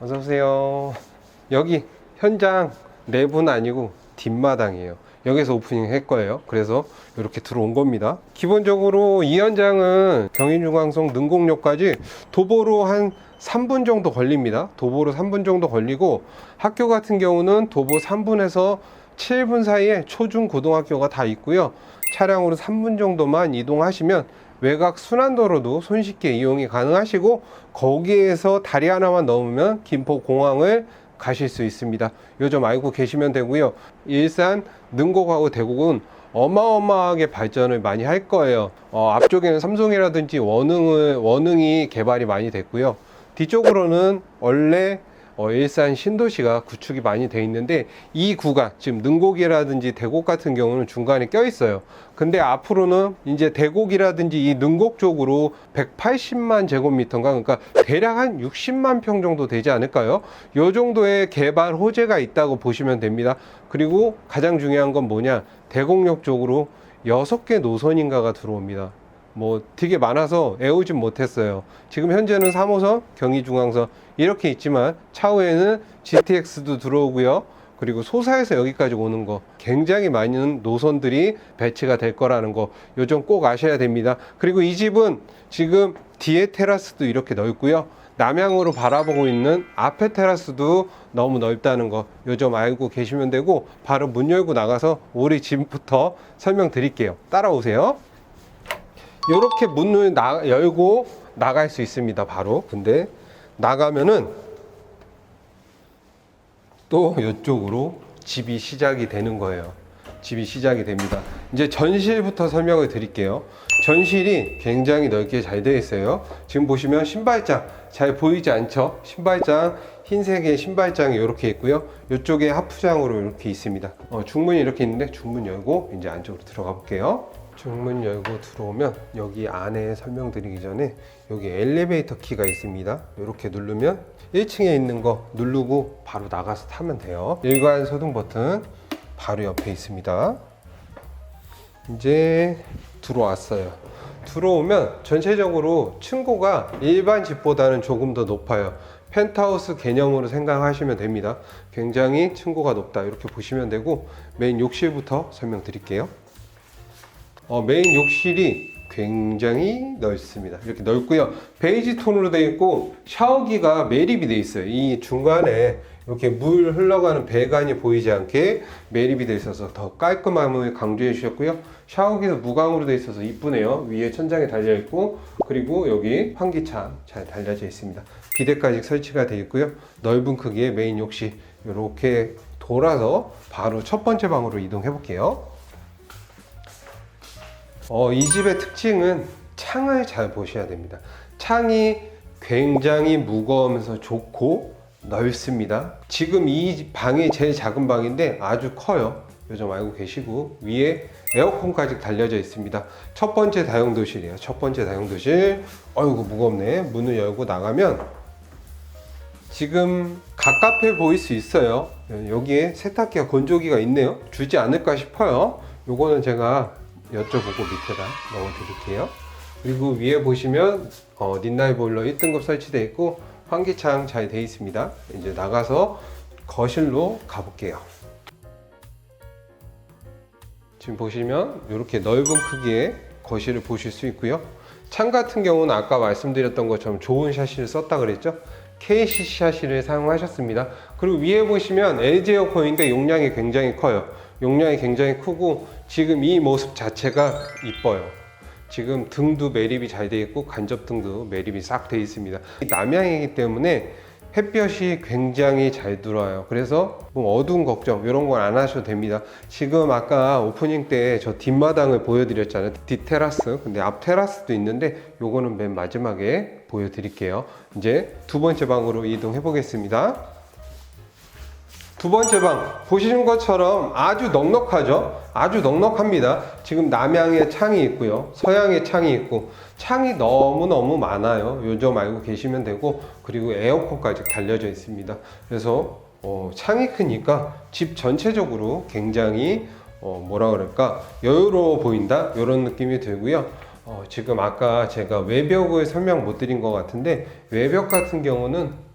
어서 오세요. 여기 현장 내부는 아니고 뒷마당이에요. 여기서 오프닝 할 거예요. 그래서 이렇게 들어온 겁니다. 기본적으로 이 현장은 경인중앙선 능곡역까지 도보로 한 3분 정도 걸립니다. 도보로 3분 정도 걸리고 학교 같은 경우는 도보 3분에서 7분 사이에 초중 고등학교가 다 있고요. 차량으로 3분 정도만 이동하시면 외곽 순환도로도 손쉽게 이용이 가능하시고 거기에서 다리 하나만 넘으면 김포 공항을 가실 수 있습니다. 요점 알고 계시면 되고요. 일산 능곡하고 대곡은 어마어마하게 발전을 많이 할 거예요. 어, 앞쪽에는 삼성이라든지 원흥을 원흥이 개발이 많이 됐고요. 뒤쪽으로는 원래 어, 일산 신도시가 구축이 많이 돼 있는데 이 구간 지금 능곡이라든지 대곡 같은 경우는 중간에 껴 있어요. 근데 앞으로는 이제 대곡이라든지 이 능곡 쪽으로 180만 제곱미터인가 그러니까 대략 한 60만 평 정도 되지 않을까요? 요 정도의 개발 호재가 있다고 보시면 됩니다. 그리고 가장 중요한 건 뭐냐? 대곡역 쪽으로 6개 노선인가가 들어옵니다. 뭐 되게 많아서 애우진 못했어요. 지금 현재는 3호선, 경의중앙선 이렇게 있지만 차후에는 GTX도 들어오고요. 그리고 소사에서 여기까지 오는 거 굉장히 많은 노선들이 배치가 될 거라는 거 요점 꼭 아셔야 됩니다. 그리고 이 집은 지금 뒤에 테라스도 이렇게 넓고요. 남향으로 바라보고 있는 앞에 테라스도 너무 넓다는 거 요점 알고 계시면 되고 바로 문 열고 나가서 우리 집부터 설명드릴게요. 따라오세요. 이렇게 문을 나- 열고 나갈 수 있습니다. 바로. 근데 나가면은 또 이쪽으로 집이 시작이 되는 거예요. 집이 시작이 됩니다. 이제 전실부터 설명을 드릴게요. 전실이 굉장히 넓게 잘 되어 있어요. 지금 보시면 신발장 잘 보이지 않죠? 신발장 흰색의 신발장이 이렇게 있고요. 이쪽에 하프장으로 이렇게 있습니다. 어, 중문이 이렇게 있는데 중문 열고 이제 안쪽으로 들어가 볼게요. 중문 열고 들어오면 여기 안에 설명드리기 전에 여기 엘리베이터 키가 있습니다. 이렇게 누르면 1층에 있는 거 누르고 바로 나가서 타면 돼요. 일관 소등 버튼 바로 옆에 있습니다. 이제 들어왔어요. 들어오면 전체적으로 층고가 일반 집보다는 조금 더 높아요. 펜트하우스 개념으로 생각하시면 됩니다. 굉장히 층고가 높다. 이렇게 보시면 되고 메인 욕실부터 설명드릴게요. 어, 메인 욕실이 굉장히 넓습니다. 이렇게 넓고요. 베이지 톤으로 되어 있고 샤워기가 매립이 되어 있어요. 이 중간에 이렇게 물 흘러가는 배관이 보이지 않게 매립이 되어 있어서 더 깔끔함을 강조해 주셨고요. 샤워기도 무광으로 되어 있어서 이쁘네요. 위에 천장에 달려 있고 그리고 여기 환기창 잘 달려져 있습니다. 비데까지 설치가 되어 있고요. 넓은 크기의 메인 욕실 이렇게 돌아서 바로 첫 번째 방으로 이동해 볼게요. 어, 이 집의 특징은 창을 잘 보셔야 됩니다. 창이 굉장히 무거우면서 좋고 넓습니다. 지금 이 방이 제일 작은 방인데 아주 커요. 요점 알고 계시고 위에 에어컨까지 달려져 있습니다. 첫 번째 다용도실이에요. 첫 번째 다용도실. 어이구 무겁네. 문을 열고 나가면 지금 가깝해 보일 수 있어요. 여기에 세탁기와 건조기가 있네요. 주지 않을까 싶어요. 요거는 제가 여쭤보고 밑에다 넣어드릴게요. 그리고 위에 보시면 어, 린나이 보일러 1등급 설치되어 있고 환기창 잘 되어 있습니다. 이제 나가서 거실로 가볼게요. 지금 보시면 이렇게 넓은 크기의 거실을 보실 수 있고요. 창 같은 경우는 아까 말씀드렸던 것처럼 좋은 샤시를 썼다 그랬죠. KCC 샤시를 사용하셨습니다. 그리고 위에 보시면 LG 에어컨인데 용량이 굉장히 커요. 용량이 굉장히 크고 지금 이 모습 자체가 이뻐요. 지금 등도 매립이 잘 되어 있고 간접 등도 매립이 싹 되어 있습니다. 남향이기 때문에 햇볕이 굉장히 잘 들어와요. 그래서 뭐 어두운 걱정 이런 건 안 하셔도 됩니다. 지금 아까 오프닝 때 저 뒷마당을 보여드렸잖아요. 뒷테라스. 근데 앞 테라스도 있는데 요거는 맨 마지막에 보여드릴게요. 이제 두 번째 방으로 이동해 보겠습니다. 두 번째 방 보시는 것처럼 아주 넉넉하죠? 아주 넉넉합니다. 지금 남향에 창이 있고요. 서양에 창이 있고 창이 너무너무 많아요. 요점 알고 계시면 되고 그리고 에어컨까지 달려져 있습니다. 그래서 어, 창이 크니까 집 전체적으로 굉장히 어, 뭐라 그럴까? 여유로워 보인다? 이런 느낌이 들고요. 어, 지금 아까 제가 외벽을 설명 못 드린 것 같은데 외벽 같은 경우는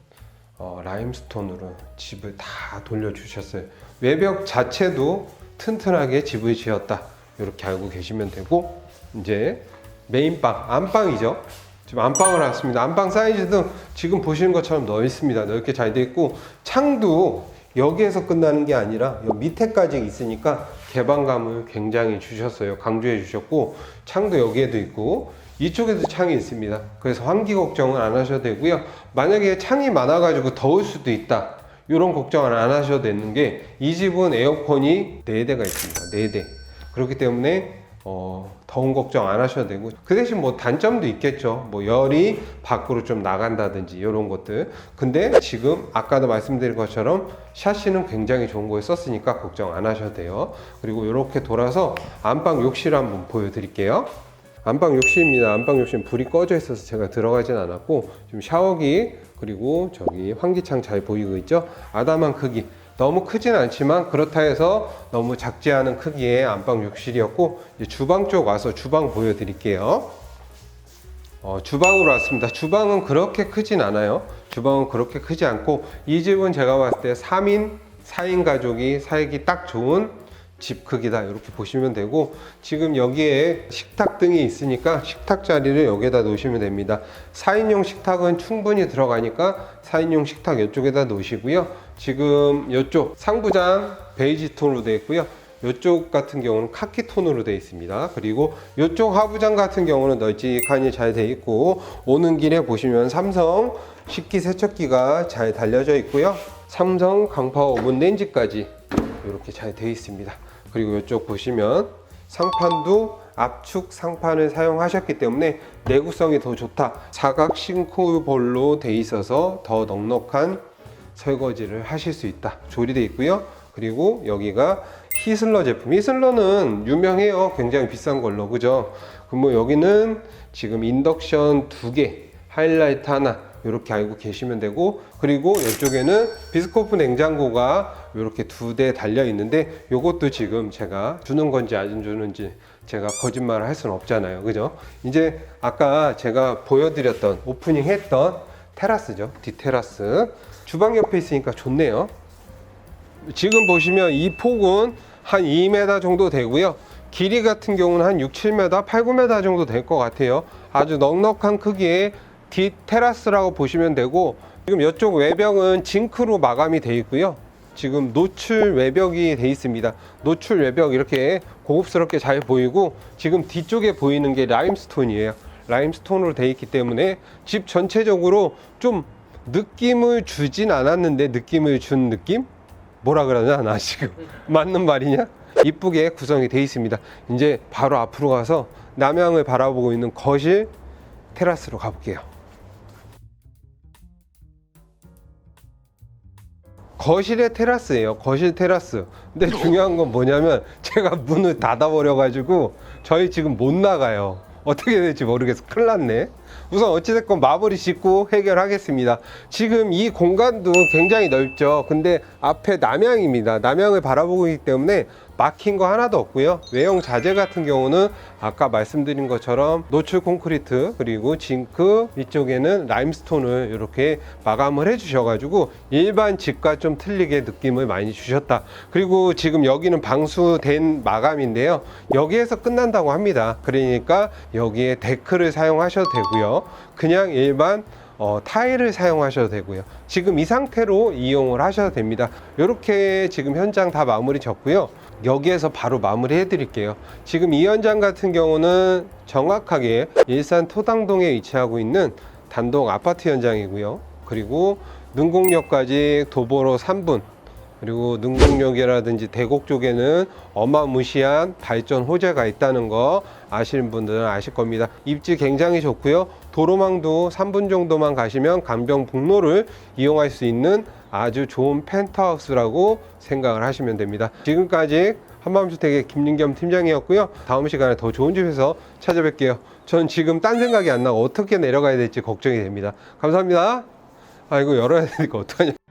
어, 라임스톤으로 집을 다 돌려주셨어요. 외벽 자체도 튼튼하게 집을 지었다. 이렇게 알고 계시면 되고 이제 메인방 안방이죠. 지금 안방을 왔습니다. 안방 사이즈도 지금 보시는 것처럼 넓습니다. 넓게 잘돼 있고 창도 여기에서 끝나는 게 아니라 여 밑에까지 있으니까 개방감을 굉장히 주셨어요. 강조해 주셨고 창도 여기에도 있고 이쪽에도 창이 있습니다. 그래서 환기 걱정은 안 하셔도 되고요. 만약에 창이 많아가지고 더울 수도 있다. 이런 걱정은 안 하셔도 되는 게 이 집은 에어컨이 4대가 있습니다. 4대. 그렇기 때문에 어, 더운 걱정 안 하셔도 되고 그 대신 뭐 단점도 있겠죠 뭐 열이 밖으로 좀 나간다든지 이런 것들 근데 지금 아까도 말씀드린 것처럼 샤시는 굉장히 좋은 거에 썼으니까 걱정 안 하셔도 돼요 그리고 이렇게 돌아서 안방 욕실 한번 보여드릴게요 안방 욕실입니다 안방 욕실 불이 꺼져 있어서 제가 들어가진 않았고 지금 샤워기 그리고 저기 환기창 잘 보이고 있죠 아담한 크기 너무 크진 않지만 그렇다 해서 너무 작지 않은 크기의 안방 욕실이었고 주방 쪽 와서 주방 보여드릴게요. 어, 주방으로 왔습니다. 주방은 그렇게 크진 않아요. 주방은 그렇게 크지 않고 이 집은 제가 봤을 때 3인, 4인 가족이 살기 딱 좋은 집 크기다 이렇게 보시면 되고 지금 여기에 식탁 등이 있으니까 식탁 자리를 여기에다 놓으시면 됩니다 4인용 식탁은 충분히 들어가니까 4인용 식탁 이쪽에다 놓으시고요 지금 이쪽 상부장 베이지 톤으로 되어 있고요 이쪽 같은 경우는 카키 톤으로 되어 있습니다. 그리고 이쪽 하부장 같은 경우는 널찍하니 잘 되어 있고 오는 길에 보시면 삼성 식기 세척기가 잘 달려져 있고요. 삼성 강파워 오븐 렌지까지 이렇게 잘 되어 있습니다. 그리고 이쪽 보시면 상판도 압축 상판을 사용하셨기 때문에 내구성이 더 좋다. 사각 싱크볼로 되어 있어서 더 넉넉한 설거지를 하실 수 있다. 조리되어 있고요. 그리고 여기가 히슬러 제품. 히슬러는 유명해요. 굉장히 비싼 걸로. 그죠? 그럼 뭐 여기는 지금 인덕션 두 개, 하이라이트 하나, 이렇게 알고 계시면 되고, 그리고 이쪽에는 비스코프 냉장고가 이렇게 두 대 달려 있는데, 이것도 지금 제가 주는 건지 안 주는지 제가 거짓말을 할 수는 없잖아요. 그죠? 이제 아까 제가 보여드렸던 오프닝 했던 테라스죠. 디테라스. 주방 옆에 있으니까 좋네요. 지금 보시면 이 폭은 한 2m 정도 되고요. 길이 같은 경우는 한 6, 7m, 8, 9m 정도 될 것 같아요. 아주 넉넉한 크기의 뒷 테라스라고 보시면 되고 지금 이쪽 외벽은 징크로 마감이 되어 있고요. 지금 노출 외벽이 되어 있습니다. 노출 외벽 이렇게 고급스럽게 잘 보이고 지금 뒤쪽에 보이는 게 라임스톤이에요. 라임스톤으로 되어 있기 때문에 집 전체적으로 좀 느낌을 주진 않았는데 느낌을 준 느낌? 뭐라 그러냐 나 지금 맞는 말이냐 이쁘게 구성이 되어 있습니다 이제 바로 앞으로 가서 남향을 바라보고 있는 거실 테라스로 가볼게요 거실의 테라스예요. 거실 테라스. 근데 중요한 건 뭐냐면 제가 문을 닫아 버려 가지고 저희 지금 못 나가요. 어떻게 될지 모르겠어. 큰일 났네. 우선 어찌됐건 마무리 짓고 해결하겠습니다. 지금 이 공간도 굉장히 넓죠. 근데 앞에 남향입니다. 남향을 바라보고 있기 때문에 막힌 거 하나도 없고요. 외형 자재 같은 경우는 아까 말씀드린 것처럼 노출 콘크리트 그리고 징크 위쪽에는 라임스톤을 이렇게 마감을 해 주셔가지고 일반 집과 좀 틀리게 느낌을 많이 주셨다. 그리고 지금 여기는 방수된 마감인데요. 여기에서 끝난다고 합니다. 그러니까 여기에 데크를 사용하셔도 되고요. 그냥 일반 어, 타일을 사용하셔도 되고요. 지금 이 상태로 이용을 하셔도 됩니다. 이렇게 지금 현장 다 마무리 졌고요. 여기에서 바로 마무리 해 드릴게요. 지금 이 현장 같은 경우는 정확하게 일산 토당동에 위치하고 있는 단독 아파트 현장이고요. 그리고 능곡역까지 도보로 3분, 그리고 능곡역이라든지 대곡 쪽에는 어마무시한 발전 호재가 있다는 거 아시는 분들은 아실 겁니다. 입지 굉장히 좋고요. 도로망도 3분 정도만 가시면 강병북로를 이용할 수 있는 아주 좋은 펜트하우스라고 생각을 하시면 됩니다. 지금까지 한밤주택의 김민겸 팀장이었고요. 다음 시간에 더 좋은 집에서 찾아뵐게요. 전 지금 딴 생각이 안 나고 어떻게 내려가야 될지 걱정이 됩니다. 감사합니다. 아 이거 열어야 되니까 어떡하냐.